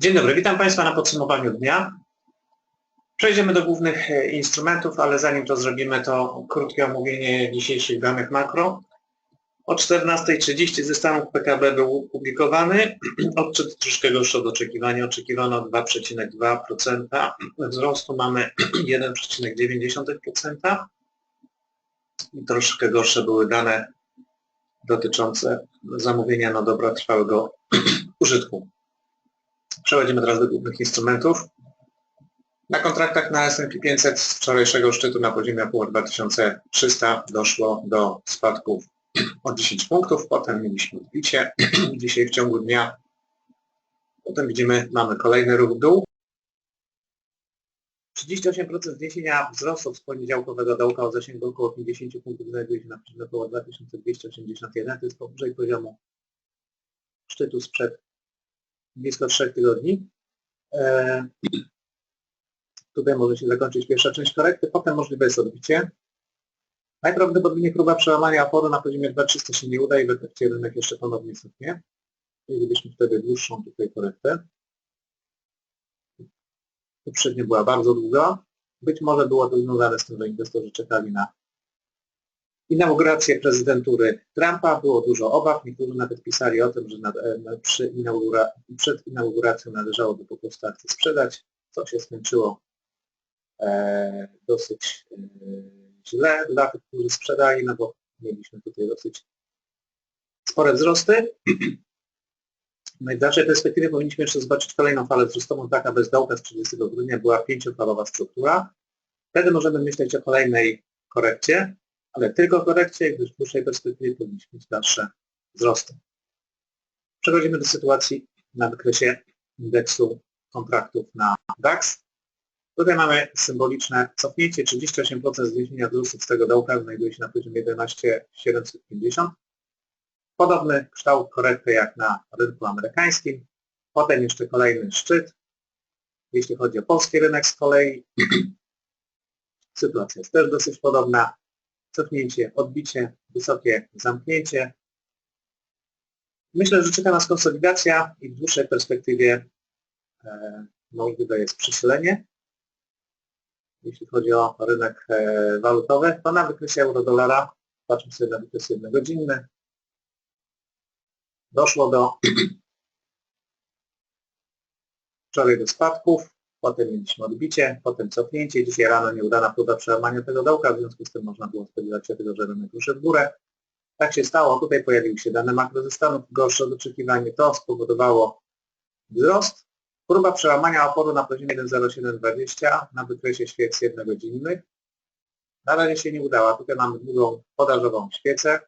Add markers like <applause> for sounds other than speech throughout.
Dzień dobry, witam Państwa na podsumowaniu dnia. Przejdziemy do głównych e, instrumentów, ale zanim to zrobimy, to krótkie omówienie dzisiejszych danych makro. O 14.30 ze Stanów PKB był publikowany. <clears throat> Odczyt troszkę gorszy od oczekiwania. Oczekiwano 2,2% wzrostu, mamy <clears throat> 1,9%. I troszkę gorsze były dane dotyczące zamówienia na dobra trwałego <clears throat> użytku. Przechodzimy teraz do głównych instrumentów. Na kontraktach na S&P 500 z wczorajszego szczytu na poziomie około 2300 doszło do spadków o 10 punktów, potem mieliśmy odbicie <clears throat> dzisiaj w ciągu dnia. Potem widzimy, mamy kolejny ruch w dół. 38% zniesienia wzrostu z poniedziałkowego dołka o zasięgu około 50 punktów znajduje się na poziomie około 2281, to jest powyżej poziomu szczytu sprzed blisko 3 tygodni. E, tutaj może się zakończyć pierwsza część korekty, potem możliwe jest odbicie. Najprawdopodobniej próba przełamania oporu na poziomie 2300 się nie uda i w efekcie rynek jeszcze ponownie cofnie. Mielibyśmy wtedy dłuższą tutaj korektę. Poprzednio była bardzo długa. Być może było to związane z tym, że inwestorzy czekali na inaugurację prezydentury Trumpa. Było dużo obaw. Niektórzy nawet pisali o tym, że e, przy inaugura, przed inauguracją należałoby po prostu akcję sprzedać, co się skończyło e, dosyć e, źle dla tych, którzy sprzedali, no bo mieliśmy tutaj dosyć spore wzrosty. <clears throat> No w dalszej perspektywie powinniśmy jeszcze zobaczyć kolejną falę wzrostową, taka bez dołka z 30 grudnia była pięciofalowa struktura. Wtedy możemy myśleć o kolejnej korekcie, ale tylko korekcie, gdyż w dłuższej perspektywie powinniśmy mieć dalsze wzrosty. Przechodzimy do sytuacji na wykresie indeksu kontraktów na DAX. Tutaj mamy symboliczne cofnięcie, 38% zniesienia wzrostu z tego dołka znajduje się na poziomie 11,750. Podobny kształt korekty jak na rynku amerykańskim. Potem jeszcze kolejny szczyt. Jeśli chodzi o polski rynek z kolei, <clears throat> sytuacja jest też dosyć podobna. Cofnięcie, odbicie, wysokie zamknięcie. Myślę, że czeka nas konsolidacja i w dłuższej perspektywie e, możliwe jest przesilenie. Jeśli chodzi o rynek e, walutowy, to na wykresie euro-dolara, patrzmy sobie na wykres jednogodzinny, doszło do <clears throat> wczoraj do spadków, potem mieliśmy odbicie, potem cofnięcie, dzisiaj rano nieudana próba przełamania tego dołka, w związku z tym można było spodziewać się tego, że rynek ruszy w górę. Tak się stało, tutaj pojawiły się dane makro ze Stanów, gorsze od oczekiwania, to spowodowało wzrost. Próba przełamania oporu na poziomie 1,0720 na wykresie świec jednogodzinnych. Na razie się nie udała. Tutaj mamy długą podażową świecę,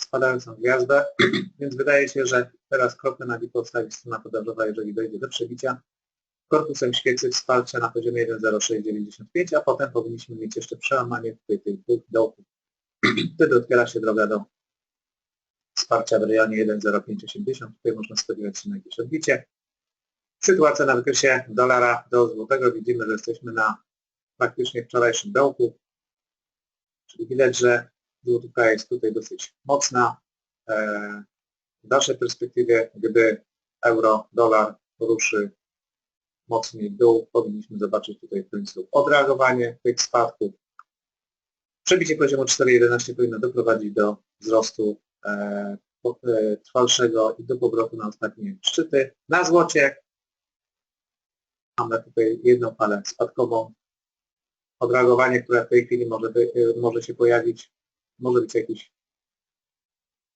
spadającą gwiazdę, <clears throat> więc wydaje się, że teraz kropkę na podstawić strona podażowa, jeżeli dojdzie do przebicia korpusem świecy wsparcia na poziomie 1.0695, a potem powinniśmy mieć jeszcze przełamanie tych dwóch dołków. <clears throat> Wtedy otwiera się droga do wsparcia w rejonie 1.0580. Tutaj można spodziewać się na jakieś odbicie. Sytuacja na wykresie dolara do złotego. Widzimy, że jesteśmy na praktycznie wczorajszym dołku. Czyli widać, że złotówka jest tutaj dosyć mocna. E, w dalszej perspektywie, gdy euro, dolar ruszy mocniej w dół, powinniśmy zobaczyć tutaj w końcu odreagowanie tych spadków. Przebicie poziomu 4,11 powinno doprowadzić do wzrostu e, e, trwalszego i do powrotu na ostatnie szczyty. Na złocie mamy tutaj jedną falę spadkową. Odreagowanie, które w tej chwili może, by, może się pojawić, może być jakiś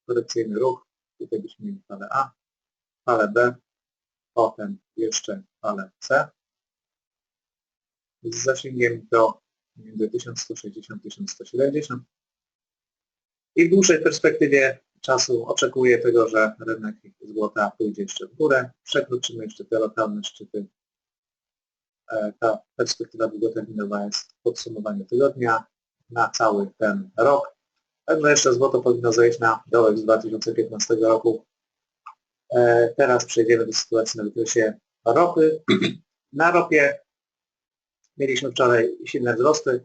korekcyjny ruch. Tutaj byśmy mieli falę A, falę B, potem jeszcze falę C z zasięgiem do między 1160-1170 i w dłuższej perspektywie czasu oczekuję tego, że rynek złota pójdzie jeszcze w górę, przekroczymy jeszcze te lokalne szczyty. E, ta perspektywa długoterminowa jest podsumowanie tygodnia na cały ten rok. Także jeszcze złoto powinno zejść na dołek z 2015 roku E, teraz przejdziemy do sytuacji na wykresie ropy. Na ropie mieliśmy wczoraj silne wzrosty.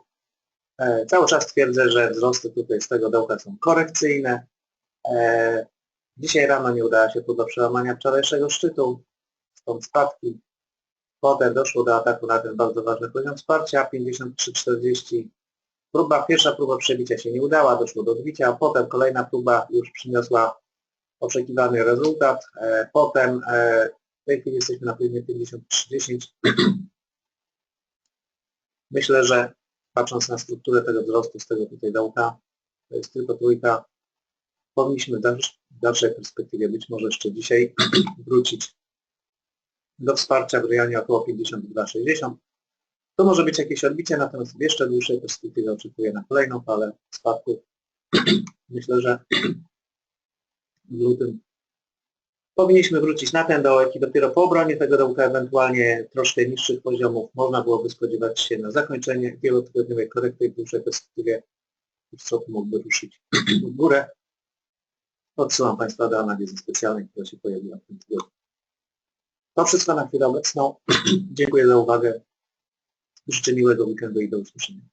E, cały czas twierdzę, że wzrosty tutaj z tego dołka są korekcyjne. E, dzisiaj rano nie udała się próba przełamania wczorajszego szczytu. stąd spadki. Potem doszło do ataku na ten bardzo ważny poziom wsparcia 53,40. Próba, pierwsza próba przebicia się nie udała, doszło do odbicia, potem kolejna próba już przyniosła oczekiwany rezultat. E, Potem w tej chwili jesteśmy na poziomie 53,10. <clears throat> Myślę, że patrząc na strukturę tego wzrostu z tego tutaj dołka, to jest tylko trójka, powinniśmy w dalszej perspektywie być może jeszcze dzisiaj <clears throat> wrócić do wsparcia w rejonie około 52,60. To może być jakieś odbicie, natomiast w jeszcze dłuższej perspektywie oczekuję na kolejną falę spadków. <clears throat> Myślę, że w lutym powinniśmy wrócić na ten dołek i dopiero po obronie tego dołka, ewentualnie troszkę niższych poziomów, można byłoby spodziewać się na zakończenie wielotygodniowej korekty w dłuższej perspektywie wzrok mógłby ruszyć w górę. Odsyłam Państwa do analizy specjalnej, która się pojawiła w tym tygodniu. To wszystko na chwilę obecną. <clears throat> Dziękuję za uwagę. Życzę miłego weekendu i do usłyszenia.